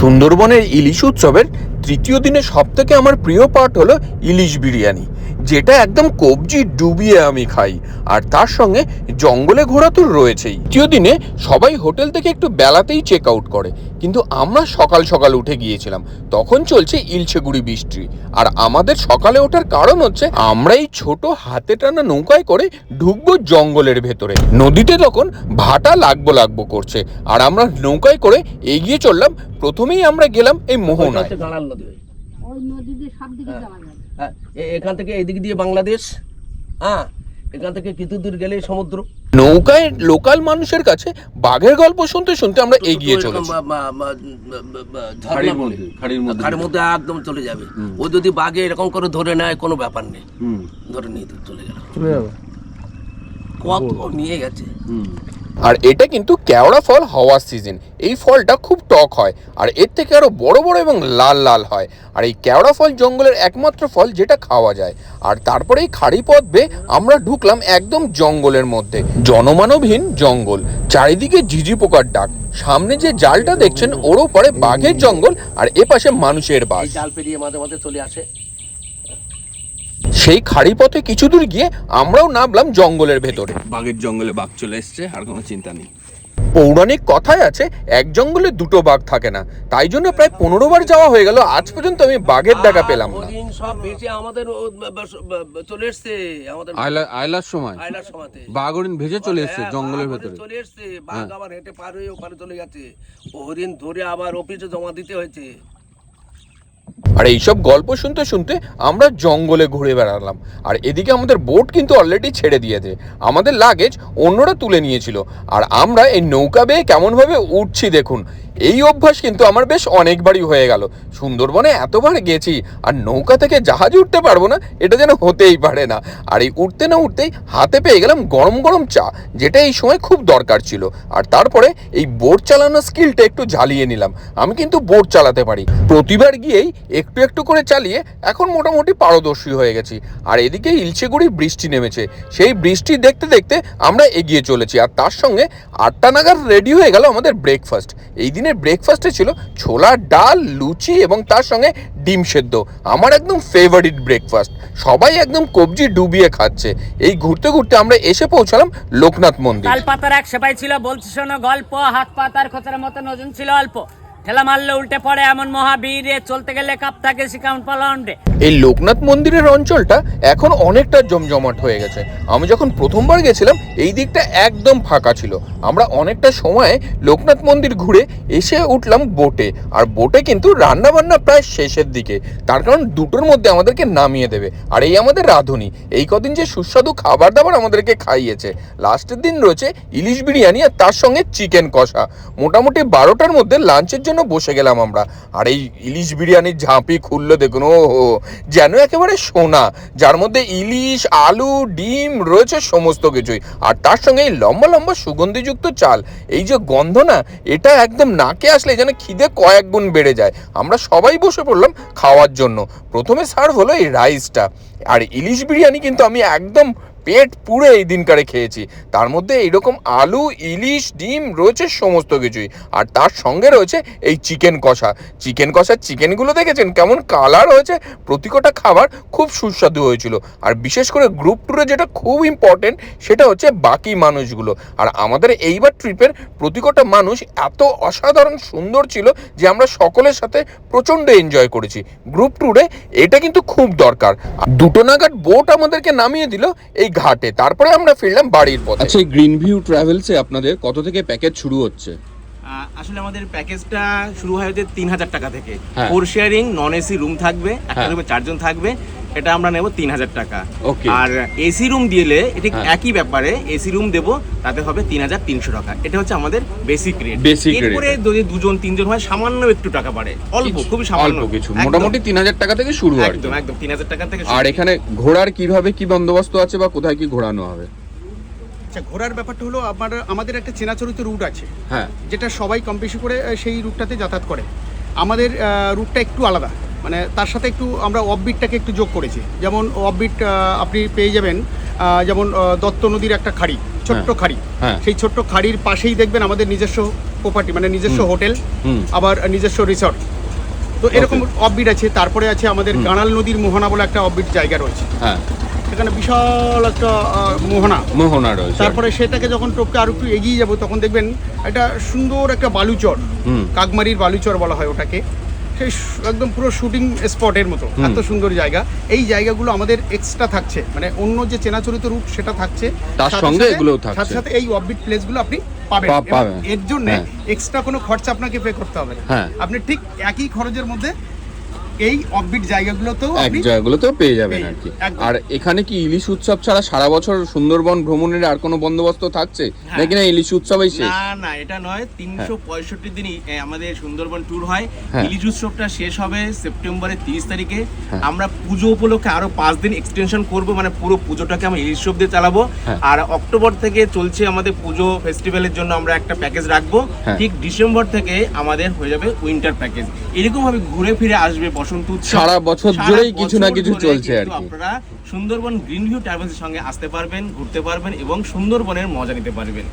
সুন্দরবনের ইলিশ উৎসবের তৃতীয় দিনে সব থেকে আমার প্রিয় পার্ট হলো ইলিশ বিরিয়ানি। যেটা একদম কবজি ডুবিয়ে আমি খাই। আর তার সঙ্গে জঙ্গলে ঘোরা তো রয়েছেই। তৃতীয় দিনে সবাই হোটেল থেকে একটু বেলাতেই চেক আউট করে। কিন্তু আমরা সকাল সকাল উঠে গিয়েছিলাম। তখন চলছে ইলছেগুড়ি বৃষ্টি। আর আমাদের সকালে ওঠার কারণ হচ্ছে আমরা এই ছোট হাতে টানা নৌকায় করে ঢুকবো জঙ্গলের ভেতরে। নদীতে তখন ভাটা লাগবো লাগবো করছে। আর আমরা নৌকায় করে এগিয়ে চললাম। প্রথমেই আমরা গেলাম এই মোহনায়। ওই। ওই নদী দিয়ে সব দিকে যাওয়া এ- এখান থেকে এদিক দিয়ে বাংলাদেশ হ্যাঁ এখান থেকে কিছু দূর গেলে সমুদ্র। নৌকায় লোকাল মানুষের কাছে বাঘের গল্প শুনতে শুনতে আমরা এগিয়ে চলেছি। খাড়ির মধ্যে, একদম চলে যাবে। ও যদি বাঘে এরকম করে ধরে নেয় কোনো ব্যাপার নেই। ধরে নিয়ে চলে গেল। চলে যাবে। কত নিয়ে গেছে। হুম। আর এটা কিন্তু কেওড়া ফল হওয়ার সিজন এই ফলটা খুব টক হয়, আর এর থেকে আরও বড় বড় এবং লাল লাল হয়। আর এই কেওড়া ফল জঙ্গলের একমাত্র ফল যেটা খাওয়া যায়। আর তারপরে এই খাড়ি পথ বেয়ে আমরা ঢুকলাম একদম জঙ্গলের মধ্যে। জনমানবহীন জঙ্গল, চারিদিকে ঝিঝি পোকার ডাক। সামনে যে জালটা দেখছেন ওরও পরে বাঘের জঙ্গল, আর এপাশে মানুষের এই জাল পেরিয়ে মাঝে মাঝে চলে আসে। সেই খাড়ি পথে কিছু দূর গিয়ে আমরাও নামলাম জঙ্গলের ভেতরে। বাঘের জঙ্গলে বাঘ চলে এসছে আর কোনো চিন্তা নেই। পৌরাণিক কথায় আছে এক জঙ্গলে দুটো বাঘ থাকে না। তাই জন্য প্রায় পনেরো বার যাওয়া হয়ে গেল আজ পর্যন্ত আমি বাঘের দেখা পেলাম না। সব বেঁচে আমাদের চলে এসছে আমাদের আয়লা আয়লার সময়? আয়লার সমাতে বাঘ হরিণ ভেজে চলে এসছে হ্যাঁ, জঙ্গলের ভেতরে। চলে এসছে বাঘ আবার হেঁটে পার হয়ে ওপারে চলে গেছে হরিণ ধরে আবার অফিসে জমা দিতে হয়েছে। আর এইসব গল্প শুনতে শুনতে আমরা জঙ্গলে ঘুরে বেড়ালাম। আর এদিকে আমাদের বোট কিন্তু অলরেডি ছেড়ে দিয়েছে। আমাদের লাগেজ অন্যরা তুলে নিয়েছিল। আর আমরা এই নৌকা বেয়ে কেমনভাবে উঠছি দেখুন। এই অভ্যাস কিন্তু আমার বেশ অনেকবারই হয়ে গেল। সুন্দরবনে এতবার গেছি, আর নৌকা থেকে জাহাজে উঠতে পারব না, এটা যেন হতেই পারে না। আর এই উঠতে না উঠতেই হাতে পেয়ে গেলাম গরম গরম চা, যেটা এই সময় খুব দরকার ছিল। আর তারপরে এই বোট চালানোর স্কিলটা একটু ঝালিয়ে নিলাম। আমি কিন্তু বোট চালাতে পারি। প্রতিবার গিয়েই একটু একটু করে চালিয়ে এখন মোটামুটি পারদর্শী হয়ে গেছি। আর এদিকে ইলশেগুড়ি বৃষ্টি নেমেছে। সেই বৃষ্টি দেখতে দেখতে আমরা এগিয়ে চলেছি। আর তার সঙ্গে আটটা নাগাদ রেডি হয়ে গেল আমাদের ব্রেকফাস্ট এই দিনের ব্রেকফাস্টে ছিল ছোলার ডাল, লুচি এবং তার সঙ্গে ডিম সেদ্ধ। আমার একদম ফেভারিট ব্রেকফাস্ট সবাই একদম কবজি ডুবিয়ে খাচ্ছে। এই ঘুরতে ঘুরতে আমরা এসে পৌঁছালাম লোকনাথ মন্দির। পাতার এক সেপাই ছিল, বলছে শোনো গল্প, হাত পাতার খোঁচার মতো ওজন ছিল অল্প। ঠেলা মারলে উল্টে পড়ে এমন মহাবীর চলতে গেলে কাপ থাকে শিকাউন্ট পালাউন্ডে। এই লোকনাথ মন্দিরের অঞ্চলটা এখন অনেকটা জমজমাট হয়ে গেছে। আমি যখন প্রথমবার গেছিলাম, এই দিকটা একদম ফাঁকা ছিল। আমরা অনেকটা সময় লোকনাথ মন্দির ঘুরে এসে উঠলাম বোটে। আর বোটে কিন্তু রান্না বান্না প্রায় শেষের দিকে। তার কারণ দুটোর মধ্যে আমাদেরকে নামিয়ে দেবে। আর এই আমাদের রাঁধুনি। এই কদিন যে সুস্বাদু খাবার দাবার আমাদেরকে খাইয়েছে। লাস্টের দিন রয়েছে ইলিশ বিরিয়ানি আর তার সঙ্গে চিকেন কষা। মোটামুটি বারোটার মধ্যে লাঞ্চের জন্য বসে গেলাম আমরা। আর এই ইলিশ বিরিয়ানির ঝাঁপি খুললো দেখুন ও যেন একেবারে সোনা, যার মধ্যে ইলিশ, আলু, ডিম রয়েছে সমস্ত কিছুই। আর তার সঙ্গে এই লম্বা লম্বা সুগন্ধিযুক্ত চাল, এই যে গন্ধ না, এটা একদম নাকে আসলে যেন খিদে কয়েক গুণ বেড়ে যায়। আমরা সবাই বসে পড়লাম খাওয়ার জন্য। প্রথমে সার্ভ হলো এই রাইসটা আর ইলিশ বিরিয়ানি কিন্তু আমি একদম পেট পুড়ে এই দিনকারে খেয়েছি। তার মধ্যে এইরকম আলু, ইলিশ, ডিম রয়েছে সমস্ত কিছুই। আর তার সঙ্গে রয়েছে এই চিকেন কষা। চিকেন কষার চিকেনগুলো দেখেছেন? কেমন কালার হয়েছে? প্রতিকটা খাবার খুব সুস্বাদু হয়েছিল। আর বিশেষ করে গ্রুপ ট্যুরে যেটা খুব ইম্পর্টেন্ট সেটা হচ্ছে বাকি মানুষগুলো। আর আমাদের এইবার ট্রিপের প্রতিকটা মানুষ এত অসাধারণ সুন্দর ছিল যে আমরা সকলের সাথে প্রচণ্ড এনজয় করেছি। গ্রুপ ট্যুরে এটা কিন্তু খুব দরকার। দুটো নাগাদ বোট আমাদেরকে নামিয়ে দিল এই ঘাটে তারপরে আমরা ফিরলাম বাড়ির পথে আচ্ছা এই গ্রিন ভিউ ট্রাভেলসে আপনাদের কত থেকে প্যাকেজ শুরু হচ্ছে আহ, আসলে আমাদের প্যাকেজটা শুরু হয় হচ্ছে তিন হাজার টাকা থেকে হ্যাঁ। Four sharing non AC room থাকবে একটা হ্যাঁ। রুমে চারজন থাকবে এটা আমরা নেব তিন হাজার টাকা. আর এসি রুম দিলে এটা হ্যাঁ। একই ব্যাপারে এসি রুম দেবো তাতে হবে তিন হাজার তিনশো টাকা। এটা হচ্ছে আমাদের বেসিক রেট বেসিক। এরপরে যদি দুজন তিনজন হয় সামান্য একটু টাকা বাড়ে। অল্প খুবই সামান্য। কিছু। মোটামুটি তিন হাজার টাকা থেকে শুরু আর কি। একদম একদম তিন হাজার টাকা থেকে আর এখানে ঘোরার কীভাবে কি বন্দোবস্ত আছে বা কোথায় কি ঘোরানো হবে? আচ্ছা ঘোরার ব্যাপারটা হলো আমার আমাদের একটা চেনাচরিত রুট আছে। হ্যাঁ। যেটা সবাই কম বেশি করে সেই রুটটাতে যাতায়াত করে। আমাদের রুটটা একটু আলাদা। মানে তার সাথে একটু আমরা অফবিটটাকে একটু যোগ করেছি। যেমন অফবিট আপনি পেয়ে যাবেন যেমন দত্ত নদীর একটা খাড়ি ছোট্ট খাড়ি। হ্যাঁ। সেই ছোট্ট খাড়ির পাশেই দেখবেন আমাদের নিজস্ব প্রপার্টি মানে নিজস্ব হোটেল আবার নিজস্ব রিসর্ট তো এরকম অফবিট আছে তারপরে আছে আমাদের গানাল নদীর মোহনা বলে একটা অফবিট জায়গা রয়েছে। হ্যাঁ। সেখানে বিশাল একটা মোহনা। মোহনা রয়েছে। তারপরে সেটাকে যখন টপকে আর একটু এগিয়ে যাব তখন দেখবেন একটা সুন্দর একটা বালুচর কাকমারির বালুচর বলা হয় ওটাকে। সেই একদম পুরো শুটিং স্পটের মতো এত সুন্দর জায়গা এই জায়গাগুলো আমাদের এক্সট্রা থাকছে মানে অন্য যে চেনাচরিত রূপ সেটা থাকছে তার সঙ্গে এগুলোও থাকছে। সাথে সাথে এই অফবিট প্লেসগুলো আপনি পাবেন। এর জন্য হ্যাঁ। এক্সট্রা কোনো খরচা আপনাকে পে করতে হবে না হ্যাঁ। আপনি ঠিক একই খরচের মধ্যে এই অফবিট জায়গাগুলোতেও এক জায়গাগুলোতেও পেয়ে যাবেন আর কি। আর এখানে কি ইলিশ উৎসব ছাড়া সারা বছর সুন্দরবন ভ্রমণের আর কোনো বন্দোবস্ত থাকছে? নাকি না ইলিশ উৎসবই শেষ? না না এটা নয়। তিনশো পঁয়ষট্টি দিনই আমাদের সুন্দরবন ট্যুর হয়। হ্যাঁ। ইলিশ উৎসবটা শেষ হবে সেপ্টেম্বরের তিরিশ তারিখে। আমরা পুজো উপলক্ষে আরও পাঁচ দিন এক্সটেনশন করব মানে পুরো পুজোটাকে আমরা ইলিশ উৎসব দিয়ে চালাবো। হ্যাঁ। আর অক্টোবর থেকে চলছে আমাদের পুজো ফেস্টিভ্যালের জন্য আমরা একটা প্যাকেজ রাখব। হ্যাঁ। ঠিক ডিসেম্বর থেকে আমাদের হয়ে যাবে উইন্টার প্যাকেজ এরকম ভাবে ঘুরে ফিরে আসবে বসন্ত উৎসব সারা বছর জুড়েই কিছু না কিছু চলছে আর কি। আপনারা সুন্দরবন গ্রিন ভিউ ট্রাভেলসের সঙ্গে আসতে পারবেন ঘুরতে পারবেন এবং সুন্দরবনের মজা নিতে পারবেন